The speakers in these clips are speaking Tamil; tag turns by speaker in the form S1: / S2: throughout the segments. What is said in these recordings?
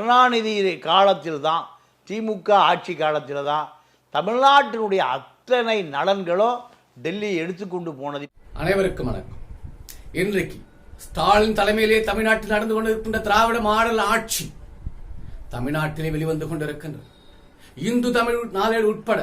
S1: கருணாநிதி காலத்தில் தான் திமுக ஆட்சி காலத்தில் தான் தமிழ்நாட்டினுடைய அத்தனை நலன்களும் டெல்லி எடுத்துக்கொண்டு போனது.
S2: அனைவருக்கும் வணக்கம். இன்றைக்கு ஸ்டாலின் தலைமையிலே தமிழ்நாட்டில் நடந்து கொண்டிருக்கின்ற திராவிட மாடல் ஆட்சி தமிழ்நாட்டிலே வெளிவந்து கொண்டிருக்கின்றது. இந்து தமிழ் நாளேடு உட்பட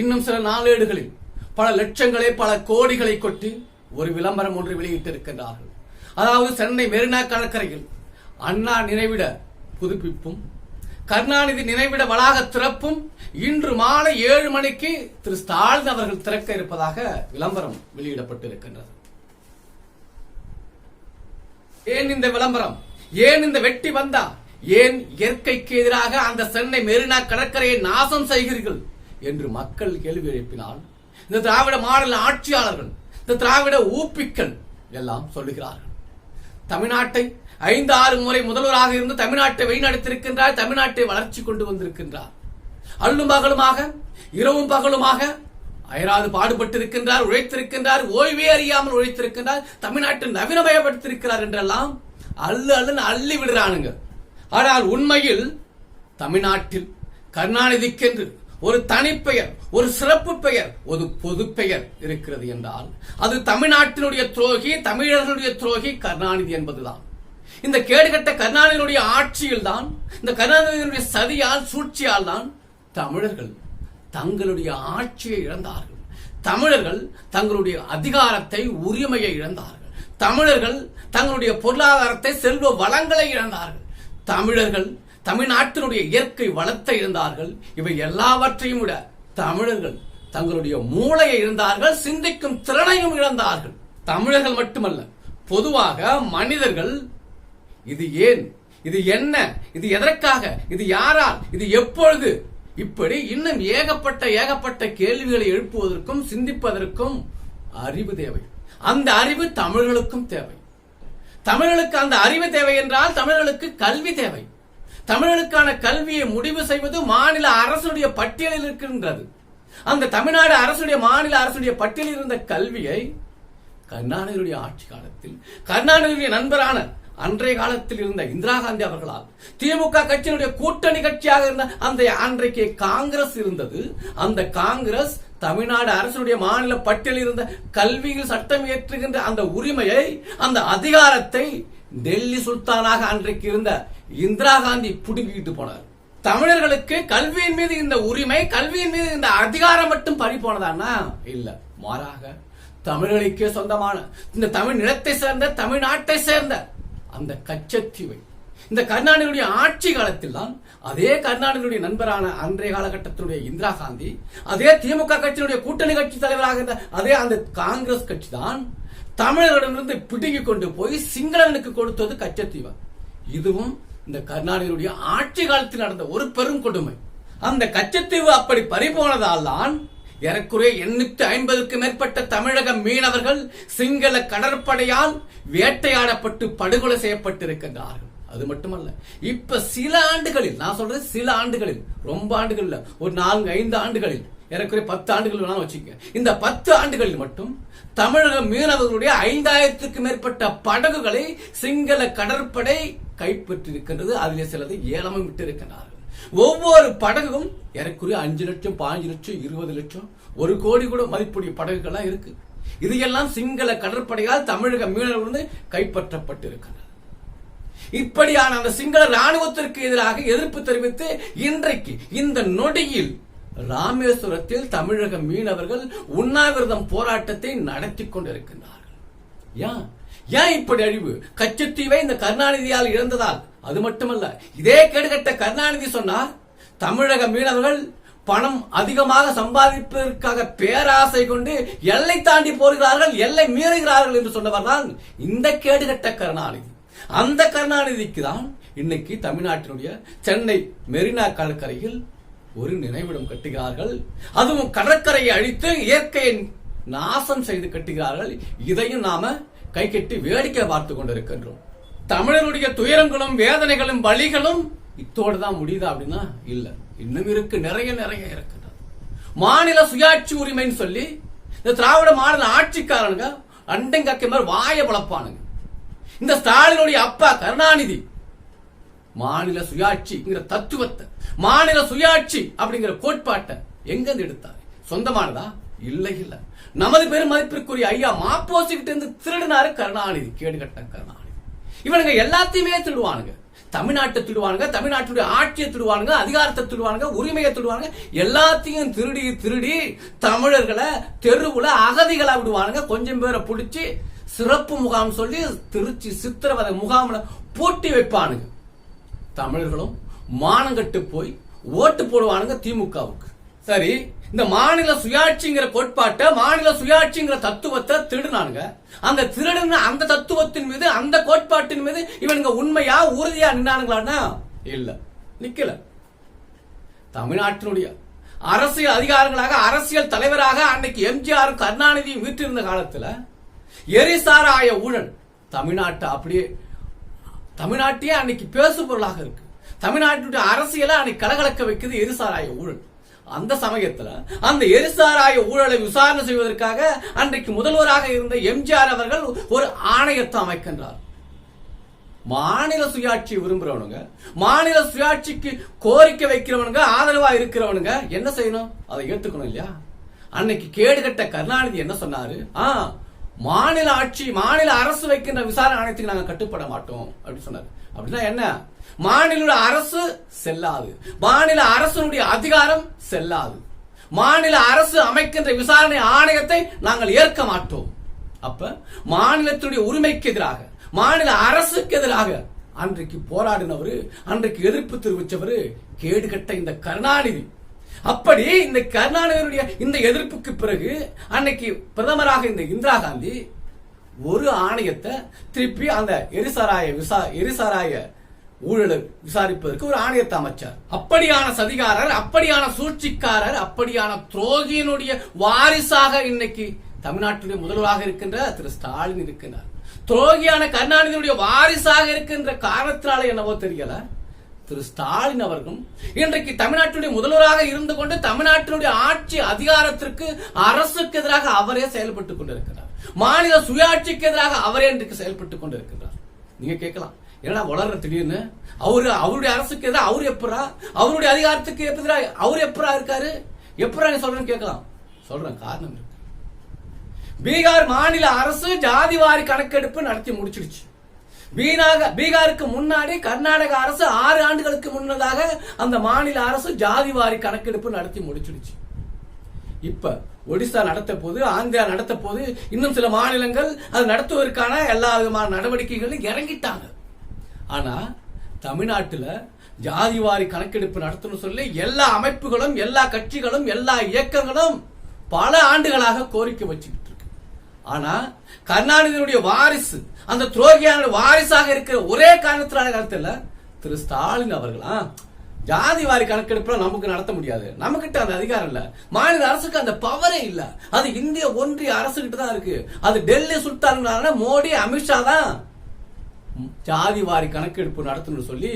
S2: இன்னும் சில நாளேடுகளில் பல லட்சங்களை பல கோடிகளை கொட்டி ஒரு விளம்பரம் ஒன்று வெளியிட்டிருக்கின்றார்கள். அதாவது சென்னை மெரினா கடற்கரையில் அண்ணா நினைவிட புதுப்பிப்பும் கருணாநிதி நினைவிட வளாக திறப்பும் இன்று மாலை ஏழு மணிக்கு திரு ஸ்டாலின் அவர்கள் திறக்க இருப்பதாக விளம்பரம் வெளியிடப்பட்டிருக்கின்றது. ஏன் இந்த விளம்பரம்? ஏன் இந்த வெட்டி வந்தா? ஏன் இயற்கைக்கு எதிராக அந்த சென்னை மெரினா கடற்கரையை நாசம் செய்கிறீர்கள்? என்று மக்கள் கேள்வி எழுப்பினால் இந்த திராவிட மாடல் ஆட்சியாளர்கள் இந்த திராவிட ஊப்பிக்கள் எல்லாம் சொல்லுகிறார்கள். தமிழ்நாட்டை ஐந்து ஆறு முறை முதல்வராக இருந்து தமிழ்நாட்டை வழிநடத்திருக்கின்றார் தமிழ்நாட்டை வளர்ச்சி கொண்டு வந்திருக்கின்றார். அல்லும் பகலுமாக இரவும் பகலுமாக அயராது பாடுபட்டிருக்கின்றார் உழைத்திருக்கின்றார் ஓய்வே அறியாமல் உழைத்திருக்கின்றார் தமிழ்நாட்டை நவீனமயப்படுத்திருக்கிறார் என்றெல்லாம் அள்ளு அள்ளுன்னு அள்ளி விடுறானுங்க. ஆனால் உண்மையில் தமிழ்நாட்டில் கருணாநிதிக்கென்று ஒரு தனிப்பெயர் ஒரு சிறப்பு பெயர் ஒரு பொது பெயர் இருக்கிறது என்றால் அது தமிழ்நாட்டினுடைய துரோகி தமிழர்களுடைய துரோகி கருணாநிதி என்பதுதான். இந்த கேடுகட்ட கருணாநிதியினுடைய ஆட்சியில் தான் இந்த கருணாநிதியினுடைய சதியால் சூழ்ச்சியால் தான் தமிழர்கள் தங்களுடைய ஆட்சியை இழந்தார்கள். தமிழர்கள் தங்களுடைய அதிகாரத்தை உரிமையை இழந்தார்கள். தமிழர்கள் தங்களுடைய பொருளாதாரத்தை செல்வ வளங்களை இழந்தார்கள். தமிழர்கள் தமிழ்நாட்டினுடைய இயற்கை வளத்தை இழந்தார்கள். இவை எல்லாவற்றையும் விட தமிழர்கள் தங்களுடைய மூளையை இழந்தார்கள் சிந்திக்கும் திறனையும் இழந்தார்கள். தமிழர்கள் மட்டுமல்ல பொதுவாக மனிதர்கள் இது ஏன்? இது என்ன? இது எதற்காக? இது யாரால்? இது எப்பொழுது? இப்படி இன்னும் ஏகப்பட்ட ஏகப்பட்ட கேள்விகளை எழுப்புவதற்கும் சிந்திப்பதற்கும் அறிவு தேவை. அந்த அறிவு தமிழர்களுக்கும் தேவை. தமிழர்களுக்கு அந்த அறிவு தேவை என்றால் தமிழர்களுக்கு கல்வி தேவை. தமிழர்களுக்கான கல்வியை முடிவு செய்வது மாநில அரசுடைய பட்டியலில் இருக்கின்றது. அந்த தமிழ்நாடு அரசுடைய மாநில அரசுடைய பட்டியலில் இருந்த கல்வியை கருணாநிதியுடைய ஆட்சி காலத்தில் கருணாநிதியுடைய நண்பரான அன்றைய காலத்தில் இருந்த இந்திரா காந்தி அவர்களால் திமுக கட்சியினுடைய கூட்டணி கட்சியாக இருந்த அந்த அன்றைக்கு காங்கிரஸ் இருந்தது. அந்த காங்கிரஸ் தமிழ்நாடு அரசுடைய மாநில பட்டியலில் இருந்த கல்வியில் சட்டம் இயற்றுகின்ற அந்த உரிமையை அந்த அதிகாரத்தை டெல்லி சுல்தானாக அன்றைக்கு இருந்த இந்திரா காந்தி புடுங்கிட்டு போனார். தமிழர்களுக்கு கல்வியின் மீது இந்த உரிமை கல்வியின் மீது இந்த அதிகாரம் மட்டும் பறி போனதானா இல்ல. மாறாக தமிழர்களுக்கே சொந்தமான இந்த தமிழ் நிலத்தை சேர்ந்த தமிழ்நாட்டை சேர்ந்த அந்த கச்சத்தீவை. இந்த கருணாநிதியுடைய ஆட்சி காலத்தில் தான் அதே கருணாநிதியுடைய நண்பரான அன்றைய காலகட்டத்தினுடைய இந்திரா காந்தி அதே திமுக கட்சியினுடைய கூட்டணி கட்சி தலைவராக இருந்த அதே அந்த காங்கிரஸ் கட்சி தான் தமிழர்களிடமிருந்து பிடுங்கி கொண்டு போய் சிங்களனுக்கு கொடுத்தது கச்சத்தீவை. இதுவும் இந்த கருணாநிதியுடைய ஆட்சி காலத்தில் நடந்த ஒரு பெரும் கொடுமை. அந்த கச்சத்தீவு அப்படி பறிபோனதால் தான் ஏறக்குறைய எண்ணூத்தி ஐம்பதுக்கு மேற்பட்ட தமிழக மீனவர்கள் சிங்கள கடற்படையால் வேட்டையாடப்பட்டு படுகொலை செய்யப்பட்டிருக்கின்றார்கள். அது மட்டுமல்ல இப்ப சில ஆண்டுகளில் நான் சொல்றது சில ஆண்டுகளில் ரொம்ப ஆண்டுகள் இல்ல ஒரு நான்கு ஐந்து ஆண்டுகளில் ஏறக்குறைய பத்து ஆண்டுகள் வேணாலும் வச்சுக்க இந்த பத்து ஆண்டுகளில் மட்டும் தமிழக மீனவர்களுடைய ஐந்தாயிரத்துக்கு மேற்பட்ட படகுகளை சிங்கள கடற்படை கைப்பற்றிருக்கின்றது அதிலே சிலது ஏலமும் விட்டிருக்கிறார்கள் ஒவ்வொரு படகும் எனக்குரிய அஞ்சு லட்சம் பாஞ்சு லட்சம் இருபது லட்சம் ஒரு கோடி கூட மதிப்புடைய படகுகள்லாம் இருக்கு. இதையெல்லாம் எல்லாம் சிங்கள கடற்படையால் தமிழக மீனவர்கள் கைப்பற்றப்பட்டிருக்கிறது இப்படியான அந்த சிங்கள ராணுவத்திற்கு எதிராக எதிர்ப்பு தெரிவித்து இன்றைக்கு இந்த நொடியில் ராமேஸ்வரத்தில் தமிழக மீனவர்கள் உண்ணாவிரதம் போராட்டத்தை நடத்தி கொண்டிருக்கின்றார்கள். ஏன்? ஏன் இப்படி அழிவு? கச்சத்தீவை இந்த கருணாநிதியால் இழந்ததால் அது மட்டுமல்ல இதே கெடுகட்ட கருணாநிதி சொன்னார் தமிழக மீனவர்கள் பணம் அதிகமாக சம்பாதிப்பதற்காக பேராசை கொண்டு எல்லை தாண்டி போகிறார்கள் எல்லை மீறுகிறார்கள் என்று சொன்னவர்தான் இந்த கேடுகட்ட கருணாநிதி. அந்த கருணாநிதிக்கு தான் இன்னைக்கு தமிழ்நாட்டினுடைய சென்னை மெரினா கடற்கரையில் ஒரு நினைவிடம் கட்டுகிறார்கள். அதுவும் கடற்கரையை அழித்து இயற்கையை நாசம் செய்து கட்டுகிறார்கள். இதையும் நாம கை கட்டி வேடிக்கை பார்த்து கொண்டிருக்கின்றோம். தமிழருடைய துயரங்களும் வேதனைகளும் வழிகளும் இத்தோடு தான் முடியுதா அப்படின்னா இல்ல. இன்னும் இருக்கு நிறைய நிறைய இருக்கிறது மாநில சுயாட்சி உரிமைன்னு சொல்லி இந்த திராவிட மாநில ஆட்சிக்காரனுங்க அண்டங்கக்க மாதிரி வாய பழப்பானுங்க இந்த ஸ்டாலினுடைய அப்பா கருணாநிதி மாநில சுயாட்சிங்கிற தத்துவத்தை மாநில சுயாட்சி அப்படிங்கிற கோட்பாட்டை எங்கிருந்து எடுத்தார்? எடுத்தாரு சொந்தமானதா? இல்லை இல்லை. நமது பெரும் மதிப்பிற்குரிய ஐயா மாப்போசிக்கிட்டு இருந்து திருடினாரு கருணாநிதி கேடுகட்ட கருணா இவனுங்க எல்லாத்தையுமே திருடுவானுங்க. தமிழ்நாட்டை திருடுவானுங்க தமிழ்நாட்டுடைய ஆட்சியை திருடுவானுங்க அதிகாரத்தை திருடுவானுங்க உரிமையை திருடுவானுங்க எல்லாத்தையும் திருடி திருடி தமிழர்களை தெருவுல அகதிகளா விடுவானுங்க. கொஞ்சம் பேரை பிடிச்சி சிறப்பு முகாம் சொல்லி திருச்சி சித்திரவதை முகாமில் பூட்டி வைப்பானுங்க. தமிழர்களும் மானங்கட்டு போய் ஓட்டு போடுவானுங்க திமுகவுக்கு. சரி இந்த மாநில சுயாட்சிங்கிற கோட்பாட்டை மாநில சுயாட்சிங்கிற தத்துவத்தை திருடுனானுங்க. அந்த திருடுன அந்த தத்துவத்தின் மீது அந்த கோட்பாட்டின் மீது இவனுங்க உண்மையா உறுதியா நின்னானுங்களான்னா இல்ல. நிக்கல. தமிழ்நாட்டினுடைய அரசியல் அதிகாரங்களாக அரசியல் தலைவராக அன்னைக்கு எம்ஜிஆர் கருணாநிதியும் வீட்டிருந்த காலத்துல எரிசாராய ஊழல் தமிழ்நாட்டை அப்படியே தமிழ்நாட்டையே அன்னைக்கு பேசு பொருளாக இருக்கு. தமிழ்நாட்டினுடைய அரசியலை அன்னைக்கு கலகலக்க வைக்குது எரிசாராய ஊழல். அந்த சமயத்துல அந்த எரிசாராய ஊழலை விசாரணை செய்வதற்காக அன்றைக்கு முதல்வராக இருந்த எம்ஜிஆர் அவர்கள் ஒரு ஆணையத்தை அமைக்கின்றார். மாநில சுயாட்சி விரும்புறவனுங்க மாநில சுயாட்சிக்கு கோரிக்கை வைக்கிறவனுங்க ஆதரவா இருக்கிறவனுங்க என்ன செய்யணும்? அதை ஏத்துக்கணும் இல்லையா? அன்னைக்கு கேடு கட்ட கருணாநிதி என்ன சொன்னாரு? ஆ மாநில ஆட்சி மாநில அரசு வைக்கின்ற விசாரணை ஆணையத்துக்கு நாங்க கட்டுப்பட மாட்டோம் அப்படி சொன்னாரு. அப்படின்னா என்ன? மாநில அரசு செல்லாது. மாநில அரசனுடைய அதிகாரம் செல்லாது. மாநில அரசு அமைக்கின்ற விசாரணை ஆணையத்தை நாங்கள் ஏற்க மாட்டோம். அப்ப மாநிலத்துடைய உரிமைக்கு எதிராக மாநில அரசுக்கு எதிராக அன்றைக்கு போராடினவரு அன்றைக்கு எதிர்ப்பு தெரிவித்தவர் கேடுகட்ட இந்த கருணாநிதி. அப்படி இந்த கருணாநிதியுடைய இந்த எதிர்ப்புக்கு பிறகு அன்னைக்கு பிரதமராக இந்த இந்திரா காந்தி ஒரு ஆணையத்தை திருப்பி அந்த எரிசாராய விசா எரிசாராய ஊழலை விசாரிப்பதற்கு ஒரு ஆணையத்தை அமைச்சார். அப்படியான சதிகாரர் அப்படியான சூழ்ச்சிக்காரர் அப்படியான துரோகியினுடைய வாரிசாக இன்னைக்கு தமிழ்நாட்டினுடைய முதல்வராக இருக்கின்ற திரு ஸ்டாலின் இருக்கின்றார் துரோகியான கருணாநிதியுடைய வாரிசாக இருக்கின்ற காரணத்தினால என்னவோ தெரியல. திரு ஸ்டாலின் அவர்களும் இன்றைக்கு தமிழ்நாட்டுடைய முதல்வராக இருந்து கொண்டு தமிழ்நாட்டினுடைய ஆட்சி அதிகாரத்திற்கு அரசுக்கு எதிராக அவரே செயல்பட்டுக் கொண்டிருக்கிறார். மாநில சுயாட்சிக்கு எதிராக அவரே இன்றைக்கு செயல்பட்டுக் கொண்டிருக்கிறார். நீங்க கேட்கலாம். என்னடா வளர்ற திடீர்னு அவரு அவருடைய அரசுக்கு எதிராக அவர் எப்பரா அவருடைய அதிகாரத்துக்கு எதிராக அவர் எப்பரா இருக்காரு? எப்பரா நீ சொல்றேன்னு கேட்கலாம். சொல்றேன் காரணம் இருக்கு. பீகார் மாநில அரசு ஜாதிவாரி கணக்கெடுப்பு நடத்தி முடிச்சிடுச்சு. பீனாக பீகாருக்கு முன்னாடி கர்நாடக அரசு ஆறு ஆண்டுகளுக்கு முன்னதாக அந்த மாநில அரசு ஜாதிவாரி கணக்கெடுப்பு நடத்தி முடிச்சிடுச்சு. இப்ப ஒடிசா நடத்த போது ஆந்திரா நடத்த போது இன்னும் சில மாநிலங்கள் அது நடத்துவதற்கான எல்லா விதமான நடவடிக்கைகளும் இறங்கிட்டாங்க. ஆனா தமிழ்நாட்டுல ஜாதிவாரி கணக்கெடுப்பு நடத்தணும் சொல்லி எல்லா அமைப்புகளும் எல்லா கட்சிகளும் எல்லா இயக்கங்களும் பல ஆண்டுகளாக கோரிக்கை வச்சுக்கிட்டு இருக்கு. ஆனா கருணாநிதியுடைய வாரிசு அந்த துரோகியான வாரிசாக இருக்கிற ஒரே காரணத்தினால காலத்துல திரு ஸ்டாலின் அவர்களா? ஜாதி வாரி கணக்கெடுப்புல நமக்கு நடத்த முடியாது. நமக்கிட்ட அந்த அதிகாரம் இல்ல. மாநில அரசுக்கு அந்த பவரே இல்ல. அது இந்திய ஒன்றிய அரசு கிட்ட தான் இருக்கு. அது டெல்லி சுல்தான் மோடி அமித்ஷா தான். ஜாதி வாரி கணக்கெடுப்பு நடத்தணும்னு சொல்லி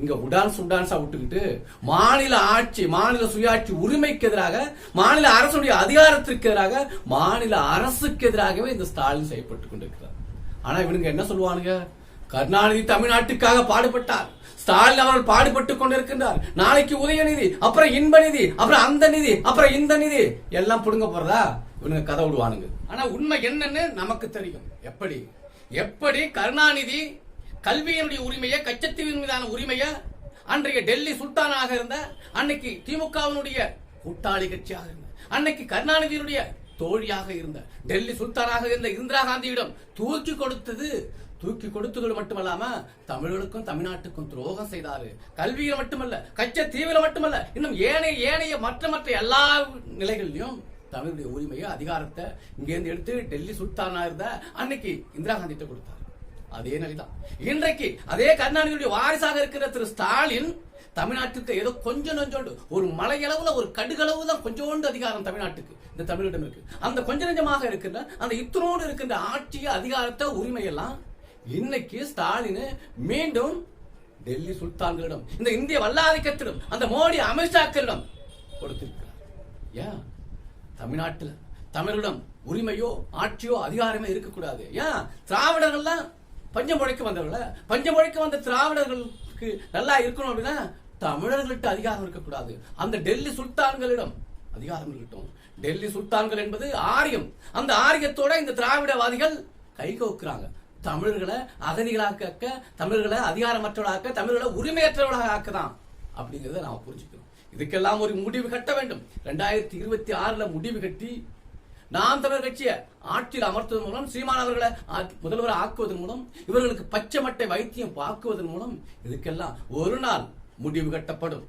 S2: இங்க உடான்ஸ் உடான்ஸா விட்டுக்கிட்டு மாநில ஆட்சி மாநில சுயாட்சி உரிமைக்கு எதிராக மாநில அரசுடைய அதிகாரத்திற்கு எதிராக மாநில அரசுக்கு எதிராகவே இந்த ஸ்டாலின் செயல்பட்டு கொண்டிருக்கிறார். ஆனா இவனுங்க என்ன சொல்லுவானுங்க? கருணாநிதி தமிழ்நாட்டுக்காக பாடுபட்டார். ஸ்டாலின் அவர்கள் பாடுபட்டு கொண்டிருக்கின்றார். நாளைக்கு உதயநிதி அப்புறம் இன்ப நிதி அப்புறம் அந்த நிதி அப்புறம் இந்த நிதி. எல்லாம் புடுங்க போறதா? இவனுங்க கதை விடுவானுங்க. ஆனா உண்மை என்னன்னு நமக்கு தெரியும். எப்படி? எப்படி கருணாநிதி கல்வியினுடைய உரிமையை கச்சத்தீவின் மீதான உரிமையை அன்றைய டெல்லி சுல்தானாக இருந்த அன்னைக்கு திமுகவினுடைய கூட்டாளி கட்சியாக இருந்த அன்னைக்கு கருணாநிதியினுடைய தோழியாக இருந்த டெல்லி சுல்தானாக இருந்த இந்திரா காந்தியிடம் தூக்கி கொடுத்தது தூக்கி கொடுத்தது மட்டுமல்லாம தமிழர்களுக்கும் தமிழ்நாட்டுக்கும் துரோகம் செய்தாரு. கல்வியில மட்டுமல்ல கச்ச தீவிர மட்டுமல்ல இன்னும் ஏனைய ஏனைய மற்ற மற்ற எல்லா நிலைகளிலும் தமிழுடைய உரிமையை அதிகாரத்தை இங்கேருந்து எடுத்து டெல்லி சுல்தானா இருந்த அன்னைக்கு இந்திரா காந்தி கொடுத்தார். அதே நிலைதான். இன்றைக்கு அதே கருணாநிதியுடைய வாரிசாக இருக்கிற திரு ஸ்டாலின் தமிழ்நாட்டுக்கு ஏதோ கொஞ்சம் நஞ்சோண்டு ஒரு மலையளவுல ஒரு கடுகளவு தான் கொஞ்சோண்டு அதிகாரம் தமிழ்நாட்டுக்கு இந்த தமிழிடம் இருக்கு. அந்த கொஞ்ச நஞ்சமாக இருக்கின்ற அந்த இத்தனோடு இருக்கின்ற ஆட்சி அதிகாரத்தை உரிமையெல்லாம் இன்னைக்கு ஸ்டாலின் மீண்டும் டெல்லி சுல்தான்களிடம் இந்த இந்திய வல்லாதிக்கத்திடம் அந்த மோடி அமித்ஷாக்களிடம் கொடுத்திருக்கிறார். ஏன்? தமிழ்நாட்டில் தமிழிடம் உரிமையோ ஆட்சியோ அதிகாரமே இருக்கக்கூடாது. ஏன்? திராவிடர்கள்லாம் பஞ்சமொழிக்கு முழைக்க வந்தவர்கள பஞ்சம் வந்த திராவிடர்களுக்கு நல்லா இருக்கணும் அப்படின்னா தமிழர்கள்ட்ட அதிகாரம் இருக்கக்கூடாது. அந்த டெல்லி சுல்தான்களிடம் அதிகாரம் இருக்கட்டும். டெல்லி சுல்தான்கள் என்பது ஆரியம். அந்த ஆரியத்தோட இந்த திராவிடவாதிகள் கைகோக்குறாங்க தமிழர்களை அகதிகளாக்க தமிழர்களை அதிகாரமற்றவர்களாக்க தமிழர்களை உரிமையற்றவர்களாக ஆக்கதான் அப்படிங்கிறத நாம புரிஞ்சுக்கணும். இதுக்கெல்லாம் ஒரு முடிவு கட்ட வேண்டும். ரெண்டாயிரத்தி இருபத்தி ஆறுல முடிவு கட்டி நாம் தமிழர் கட்சியை ஆட்சியில் அமர்த்துவதன் மூலம் சீமான் அவர்களை முதல்வரை ஆக்குவதன் மூலம் இவர்களுக்கு பச்சை மட்டை வைத்தியம் பார்க்குவதன் மூலம் இதுக்கெல்லாம் ஒரு நாள் முடிவு கட்டப்படும்.